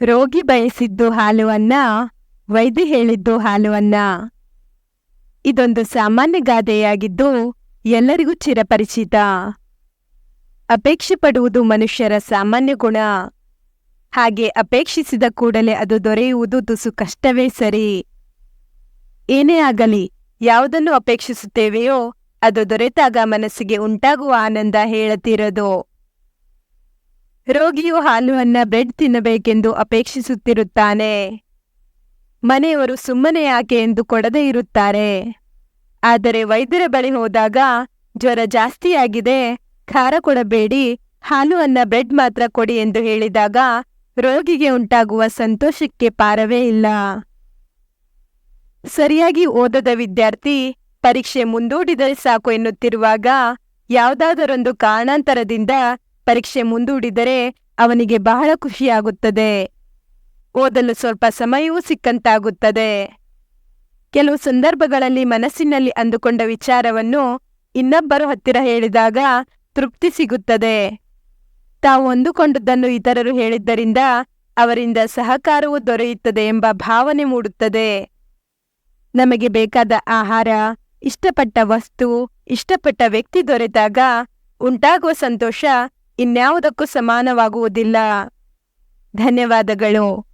ರೋಗಿ ಬಯಸಿದ್ದು ಹಾಲು ಅನ್ನ ವೈದ್ಯ ಹೇಳಿದ್ದು ಹಾಲು ಅನ್ನ ಇದೊಂದು ಸಾಮಾನ್ಯ ಗಾದೆಯಾಗಿದ್ದು ಎಲ್ಲರಿಗೂ ಚಿರಪರಿಚಿತ. ಅಪೇಕ್ಷೆ ಪಡುವುದು ಮನುಷ್ಯರ ಸಾಮಾನ್ಯ ಗುಣ. ಹಾಗೆ ಅಪೇಕ್ಷಿಸಿದ ಕೂಡಲೇ ಅದು ದೊರೆಯುವುದು ತುಸು ಕಷ್ಟವೇ ಸರಿ. ಏನೇ ಆಗಲಿ, ಯಾವುದನ್ನು ಅಪೇಕ್ಷಿಸುತ್ತೇವೆಯೋ ಅದು ದೊರೆತಾಗ ಮನಸ್ಸಿಗೆ ಉಂಟಾಗುವ ಆನಂದ ಹೇಳತಿರೋದು. ರೋಗಿಯು ಹಾಲು ಅನ್ನ ಬ್ರೆಡ್ ತಿನ್ನಬೇಕೆಂದು ಅಪೇಕ್ಷಿಸುತ್ತಿರುತ್ತಾನೆ. ಮನೆಯವರು ಸುಮ್ಮನೆ ಯಾಕೆ ಎಂದು ಕೊಡದೇ ಇರುತ್ತಾರೆ. ಆದರೆ ವೈದ್ಯರ ಬಳಿ ಹೋದಾಗ ಜ್ವರ ಜಾಸ್ತಿಯಾಗಿದೆ ಖಾರ ಕೊಡಬೇಡಿ ಹಾಲು ಅನ್ನ ಬ್ರೆಡ್ ಮಾತ್ರ ಕೊಡಿ ಎಂದು ಹೇಳಿದಾಗ ರೋಗಿಗೆ ಉಂಟಾಗುವ ಸಂತೋಷಕ್ಕೆ ಪಾರವೇ ಇಲ್ಲ. ಸರಿಯಾಗಿ ಓದದ ವಿದ್ಯಾರ್ಥಿ ಪರೀಕ್ಷೆ ಮುಂದೂಡಿದರೆ ಸಾಕು ಎನ್ನುತ್ತಿರುವಾಗ ಯಾವುದಾದರೊಂದು ಕಾರಣಾಂತರದಿಂದ ಪರೀಕ್ಷೆ ಮುಂದೂಡಿದರೆ ಅವನಿಗೆ ಬಹಳ ಖುಷಿಯಾಗುತ್ತದೆ. ಓದಲು ಸ್ವಲ್ಪ ಸಮಯವೂ ಸಿಕ್ಕಂತಾಗುತ್ತದೆ. ಕೆಲವು ಸಂದರ್ಭಗಳಲ್ಲಿ ಮನಸ್ಸಿನಲ್ಲಿ ಅಂದುಕೊಂಡ ವಿಚಾರವನ್ನು ಇನ್ನೊಬ್ಬರು ಹತ್ತಿರ ಹೇಳಿದಾಗ ತೃಪ್ತಿ ಸಿಗುತ್ತದೆ. ತಾವು ಅಂದುಕೊಂಡದ್ದನ್ನು ಇತರರು ಹೇಳಿದ್ದರಿಂದ ಅವರಿಂದ ಸಹಕಾರವೂ ದೊರೆಯುತ್ತದೆ ಎಂಬ ಭಾವನೆ ಮೂಡುತ್ತದೆ. ನಮಗೆ ಬೇಕಾದ ಆಹಾರ, ಇಷ್ಟಪಟ್ಟ ವಸ್ತು, ಇಷ್ಟಪಟ್ಟ ವ್ಯಕ್ತಿ ದೊರೆತಾಗ ಉಂಟಾಗುವ ಸಂತೋಷ ಇನ್ಯಾವುದಕ್ಕೂ ಸಮಾನವಾಗುವುದಿಲ್ಲ. ಧನ್ಯವಾದಗಳು.